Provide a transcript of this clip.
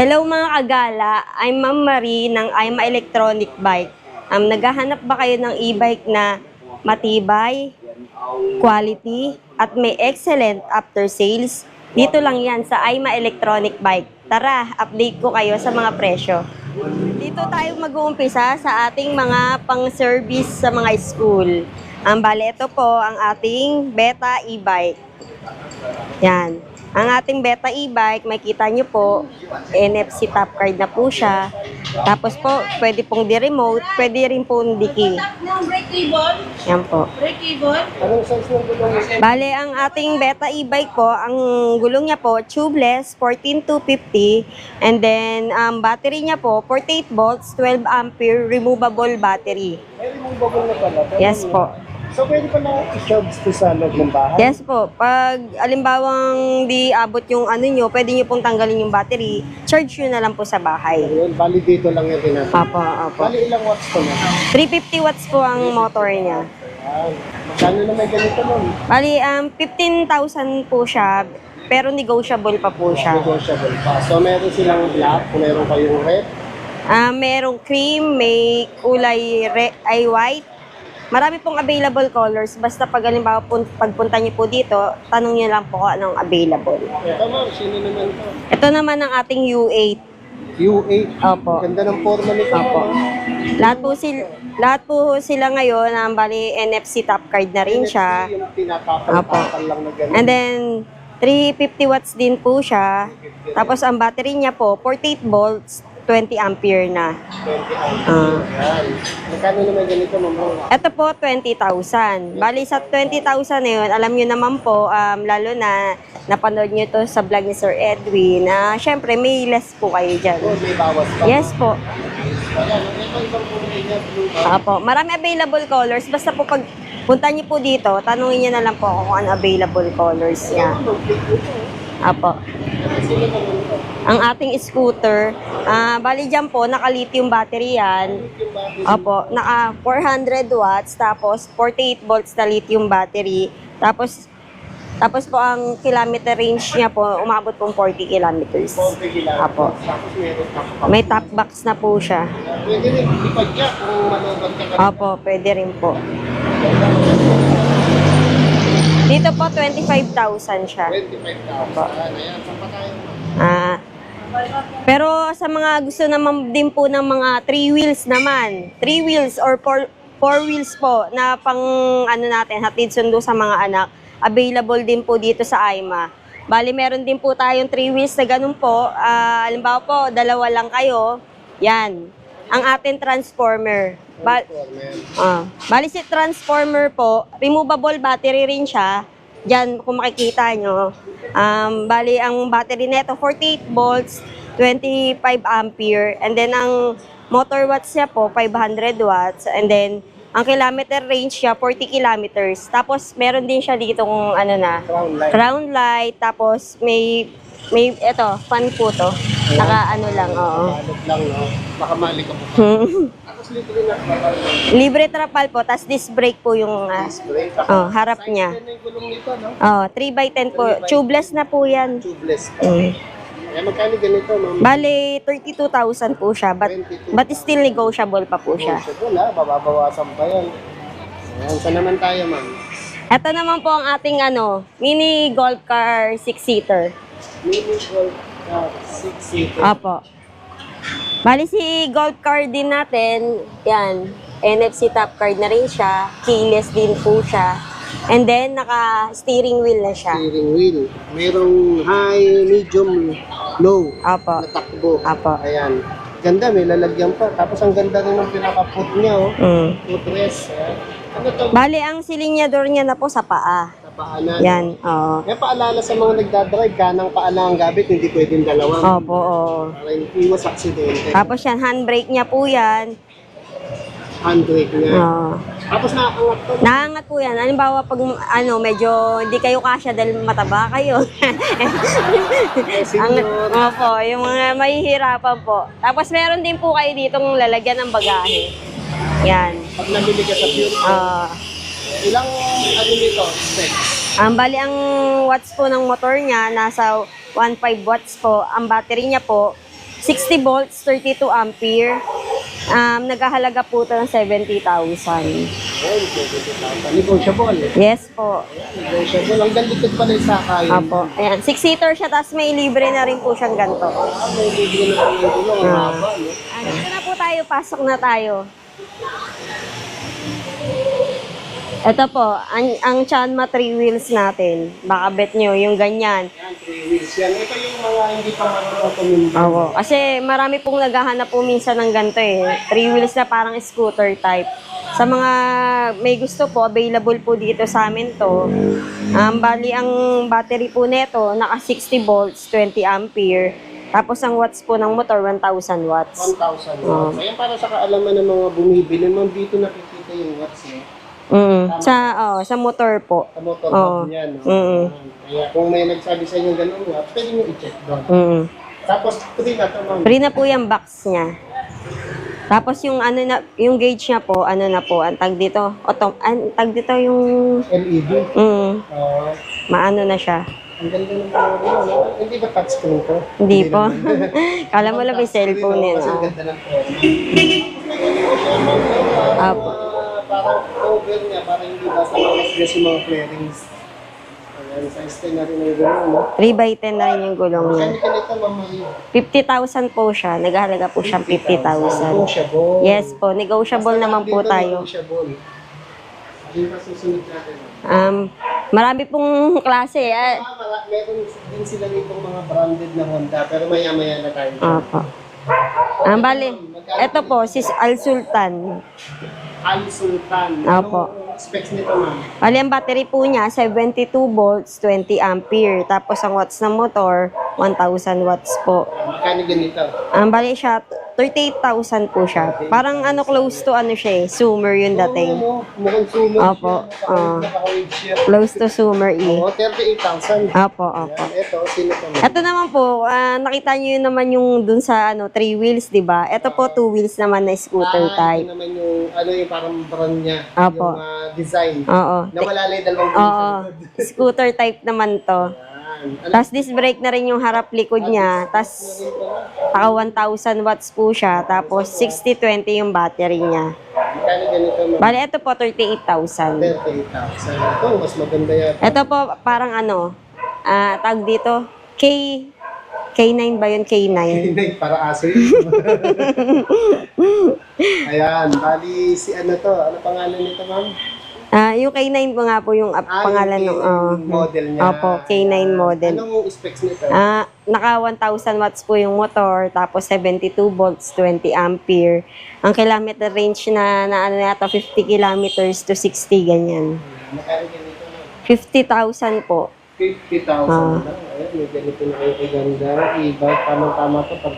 Hello mga kagala, I'm Ma'am Marie ng Aima Electronic Bike. Um, naghahanap ba kayo ng e-bike na matibay, quality, at may excellent after sales? Dito lang yan sa Aima Electronic Bike. Tara, update ko kayo sa mga presyo. Dito tayo mag-uumpisa sa ating mga pang-service sa mga school. Ang bale, ito po ang ating Beta e-bike. Yan. Ang ating Beta e-bike, makita nyo po, NFC top card na po siya. Tapos po, pwede pong di-remote, pwede rin po di-key. Yan po. Bale, ang ating Beta e-bike po, ang gulong niya po, tubeless, 14250. And then, ang battery niya po, 48 volts, 12 ampere, removable battery. Yes po. So, pwede pa na i-shelves to sa loob ng bahay? Yes po. Pag alimbawang di abot yung ano nyo, pwede nyo pong tanggalin yung battery, charge nyo na lang po sa bahay. Ayun, bali dito lang yung tinatawag. Apo, apo. Bali ilang watts to na? 350 watts po ang motor niya. Ayan. Magkano na may ganito nun? Bali, um, 15,000 po siya, pero negotiable pa po siya. Negotiable pa. So, meron silang black, meron kayong red. Ah, merong cream, may kulay re- ay white. Marami pong available colors. Basta pag halimbawa pun- pagpunta niyo po dito, tanong niyo lang po kung anong available. Ito ma'am, sino naman to? Ito naman ang ating U8. U8. Opo. Ganda ng forma nito. Ma'am. Lahat po sila, lahat po sila ngayon, ang bali NFC top card na rin siya. NFC, Yung tinatapal-tapal lang na ganun. And then 350 watts din po siya. Tapos ang battery niya po 48 volts, 20 ampere na. 20 amp. Ah. Ayan. Magkano naman ganito ma'am? Ito po 20,000. Bali sa 20,000 na yun, alam niyo naman po, um, lalo na napanood niyo to sa vlog ni Sir Edwin, na syempre may less po kayo dyan. Oh, may bawas pa. Yes po. Ayan, ito ibang kulay niya, blue ma'am. Apo, marami available colors. Basta po pag punta niyo po dito, tanungin niyo na lang po ako kung ano available colors niya. Apo. Sino naman? Ang ating scooter, ah bali dyan po, naka-lithium battery yan. Opo, naka 400 watts, tapos 48 volts na lithium battery. Tapos, tapos po ang kilometer range niya po, umabot pong 40 kilometers. 40 kilometers. Apo. Tapos. May top box na po siya. Pwede rin kung ka. Opo, pwede rin po. Dito po, 25,000 siya. 25,000. Ayan, saan pa tayo? Ah, pero sa mga gusto naman din po ng mga three wheels naman, three wheels or four, four wheels po na pang ano natin, hatid sundo sa mga anak, available din po dito sa AIMA. Bali, meron din po tayong three wheels na ganun po. Ah, halimbawa po, dalawa lang kayo. Yan. Ang ating transformer. Ba- Ah, bali si transformer po, removable battery rin siya. Diyan kung makikita nyo. Um, bali ang battery nito 48 volts, 25 ampere. And then ang motor watts niya po 500 watts. And then ang kilometer range niya 40 kilometers. Tapos meron din siya dito kung ano na, Crown light. crown light. Tapos may may eto, fan po to. Naka ano lang, oo. Balot lang, no? Baka mali ka po. Tapos libre na. Libre trapal po, tas disc brake po yung ah, Spray. oh, harap niya. Nito, no? Oh, 3 by 10 po. Tubeless na po yan. Tubeless. Mm. Kaya magkano ganito, ma'am? Bale, 32,000 po siya. But, 22,000. but still negotiable pa po siya. Wala, bababawasan pa yan. Ayan, saan naman tayo, ma'am? Ito naman po ang ating ano, mini golf car 6-seater. Mini Gold uh, 6-seater. Opo. Bali si golf car din natin, yan, NFC top card na rin siya, keyless din po siya. And then, naka-steering wheel na siya. Steering wheel. Merong high, medium, low Opo. na takbo. Apo. Ayan. Ganda, may lalagyan pa. Tapos ang ganda rin ng pinaka-foot niya, oh. Mm. Footrest. Ayan. Ano to? Bali, ang silinyador niya na po sa paa. Paanan. Yan, oo. May paalala sa mga nagdadrive, kanang paala ang gamit, hindi pwedeng dalawa. Opo, oo. Para hindi iwas aksidente. Tapos yan, handbrake niya po yan. Handbrake niya. Oo. Tapos nakaangat to. Naangat po yan. Halimbawa, pag ano, medyo hindi kayo kasya dahil mataba kayo. Ang, Senior. opo, yung mga mahihirapan po. Tapos meron din po kayo ditong lalagyan ng bagahe. Yan. Pag nabili ka sa Pure, Ah, ilang ano nito, ang bali ang watts po ng motor niya, nasa 1.5 watts po. Ang battery niya po, 60 volts, 32 ampere. Um, nagkahalaga po ito ng 70,000. Ayun, 70,000. Negotiable. Yes po. Negotiable. Ang gandikot pala yung sakay. Apo. Ayan, 6-seater siya, tapos may libre na rin po siyang ganito. Ah, may libre na gulong. Ang haba, no? Ah, dito na po tayo, pasok na tayo. Ito po, ang, ang Chanma 3 wheels natin. Baka bet nyo, yung ganyan. Yan, three wheels yan. Ito yung mga hindi pa marunong tumindi. Oo. Kasi marami pong naghahanap po minsan ng ganito eh. 3 wheels na parang scooter type. Sa mga may gusto po, available po dito sa amin to. Um, bali, ang battery po neto, naka 60 volts, 20 ampere. Tapos ang watts po ng motor, 1,000 watts. 1,000 Oo. watts. Ayan, para sa kaalaman ng mga bumibili, ma'am, dito nakikita yung watts niya. Mm. Sa, oh, sa motor po. Sa motor hub niya, no? Mm. Kaya kung may nagsabi sa inyo ganun watts, pwede nyo i-check doon. Mm. Tapos, free na to, ma'am. Free na po yung box niya. Tapos yung ano na, yung gauge niya po, ano na po, ang tag dito, auto, ang tag dito yung, LED. mm, Oo. maano na siya. ang ganda ng ano, no? Hindi ba touchscreen to? Hindi po. naman. Kala mo lang may cellphone no? yun. Kasi ang ah. ganda ng phone. Apo. Over niya, parang hindi basta makas yung mga flarings. Ayan, size 10 na rin yung gano'n, no? 3 by 10 na rin yung gulong niya. Kani kanito, mamahal. 50,000 po siya. Naghahalaga po siyang 50,000. Negotiable. Yes po, negotiable Basta naman po tayo. Negotiable. Hindi pa susunod natin. Um, marami pong klase. Eh. Ah, mara- meron din sila nitong mga branded na Honda, pero maya-maya na tayo. Opo. Ang bali, ito po, si Al Sultan. Al Sultan. Opo. Anong specs nito, ma'am? Bali, ang battery po niya, 72 volts, 20 ampere. Tapos ang watts ng motor, 1,000 watts po. Magkano ganito? Ang bali siya, 38,000 po siya. Parang ano, close to ano siya eh, Sumer yung dating. Oo, mukhang sumo. Opo, oo. Siya. Close to Sumer E. Oo, 38,000. Opo, opo. Yan, ito, sino to? Ito naman po, ah, nakita niyo yun naman yung dun sa ano, three wheels, di ba? Ito po, two wheels naman na scooter Ah, type. ito naman yung, ano yung parang brand niya. Opo. Yung ah, design. Oo. Na malalay dalawang Oo. wheels. Scooter type naman to. Tapos disc brake na rin yung harap likod niya. Tapos naka 1,000 watts po siya. Tapos 60-20 yung battery niya. Bali, ito po 38,000. 38,000. Ito, mas maganda yata. Ito po parang ano, ah tag dito, K, K9 ba yun? K9. Hindi, para aso yun. Ayan, bali si ano to? Ano pangalan nito, ma'am? Ah, yung K9 po nga po yung Ah, pangalan yung ng K9 oh, model niya. Opo, K9 model. Anong specs nito? Ah, naka 1,000 watts po yung motor, tapos 72 volts, 20 ampere. Ang kilometer range na, na ano yata, 50 kilometers to 60, ganyan. Magkano ganito, ma'am? 50,000 po. 50,000 Ah. lang. Ayan, may ganito na kayo kaganda. Iba, tamang-tama to pag